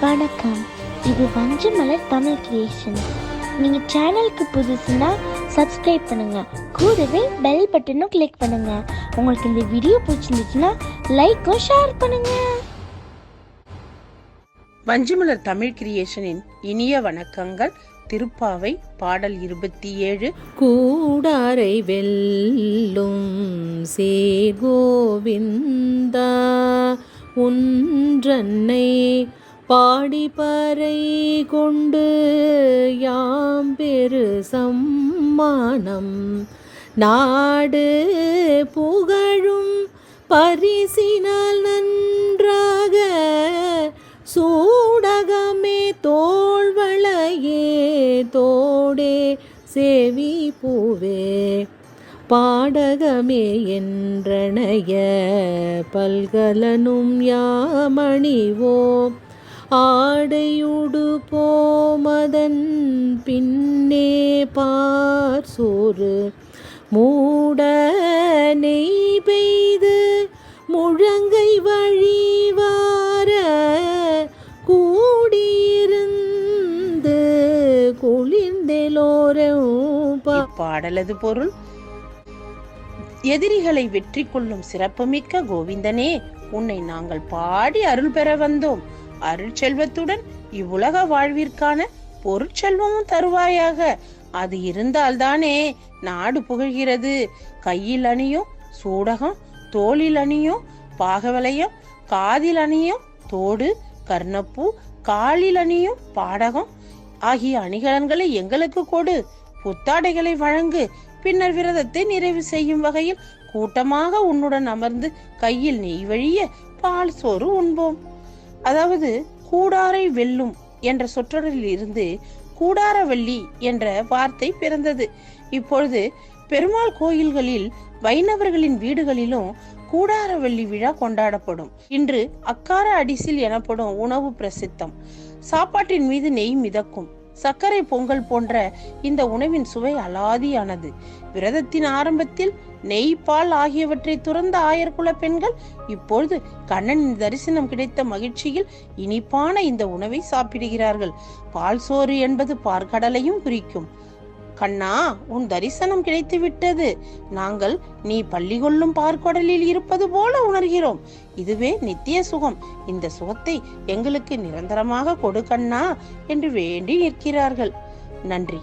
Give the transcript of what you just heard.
வணக்கம். இது வஞ்சமலர் தமிழ் கிரியேஷன் நீங்கள் சேனலுக்கு புதுசுன்னா சப்ஸ்கிரைப் பண்ணுங்க. கூடவே பெல் பட்டனும் கிளிக் பண்ணுங்க. உங்களுக்கு இந்த வீடியோ பிடிச்சிருந்துச்சுன்னா லைக்கும் ஷேர் பண்ணுங்க. வஞ்சிமலர் தமிழ் கிரியேஷனின் இனிய வணக்கங்கள். திருப்பாவை பாடல் இருபத்தி ஏழு. கூடாரை வெல்லும் சேகோவிந்தா ஒன்றன்னை பாடிப்பறை கொண்டு யாம் பெரு சம்மானம். நாடு புகழும் பரிசினால் நன்றாக சூடகமே தோள்வளையே தோடே சேவி பூவே. பாடகமே என்றனைய பல்கலனும் யாமணிவோம் ஆடையுடு போமதன் பின்னே பார் சோறு. மூட நெய் பெய்து முழங்கை வழிவார கூடியிருந்து குளிர்ந்தெலோரும் பாடலது பொருள் எதிரிகளை வெற்றி கொள்ளும் சிறப்புமிக்க கோவிந்தனே. உன்னை நாங்கள் பாடி அருள் பெற வந்தோம். அருள் செல்வத்துடன் இவ்வுலக வாழ்விற்கான பொருட்செல்வமும் தருவாயாக. அது இருந்தால்தானே நாடு புகழ்கிறது. கையில் அணியும் சூடகம் தோளில் அணியும் பாகவலயம் காதில் அணியும் தோடு கர்ணப்பூ காலில் அணியும் பாடகம் ஆகிய அணிகலன்களை எங்களுக்கு கொடு. புத்தாடைகளை வழங்கு. பின்னர் விரதத்தை நிறைவு செய்யும் வகையில் கூட்டமாக உன்னுடன் அமர்ந்து கையில் நெய் வழிய பால் சோறு உண்போம். அதாவது கூடாரை வெல்லும் என்ற சொற்றொடரில் இருந்து கூடாரவள்ளி என்ற வார்த்தை பிறந்தது. இப்பொழுது பெருமாள் கோயில்களில் வைணவர்களின் வீடுகளிலும் கூடாரவள்ளி விழா கொண்டாடப்படும். இன்று அக்கார அடிசில் எனப்படும் உணவு பிரசித்தம். சாப்பாட்டின் மீது நெய் மிதக்கும். சர்க்கரை பொங்கல் போன்ற இந்த உணவின் சுவை அலாதியானது. விரதத்தின் ஆரம்பத்தில் நெய் பால் ஆகியவற்றை துறந்த ஆயர்குல பெண்கள் இப்பொழுது கண்ணனின் தரிசனம் கிடைத்த மகிழ்ச்சியில் இனிப்பான இந்த உணவை சாப்பிடுகிறார்கள். பால் சோறு என்பது பார்க்கடலையும் குறிக்கும். கண்ணா உன் தரிசனம் கிடைத்து விட்டது நாங்கள் நீ பள்ளி கொள்ளும் பார்க்கடலில் இருப்பது போல உணர்கிறோம். இதுவே நித்திய சுகம். இந்த சுகத்தை எங்களுக்கு நிரந்தரமாக கொடு கண்ணா என்று வேண்டி நிற்கிறார்கள். நன்றி.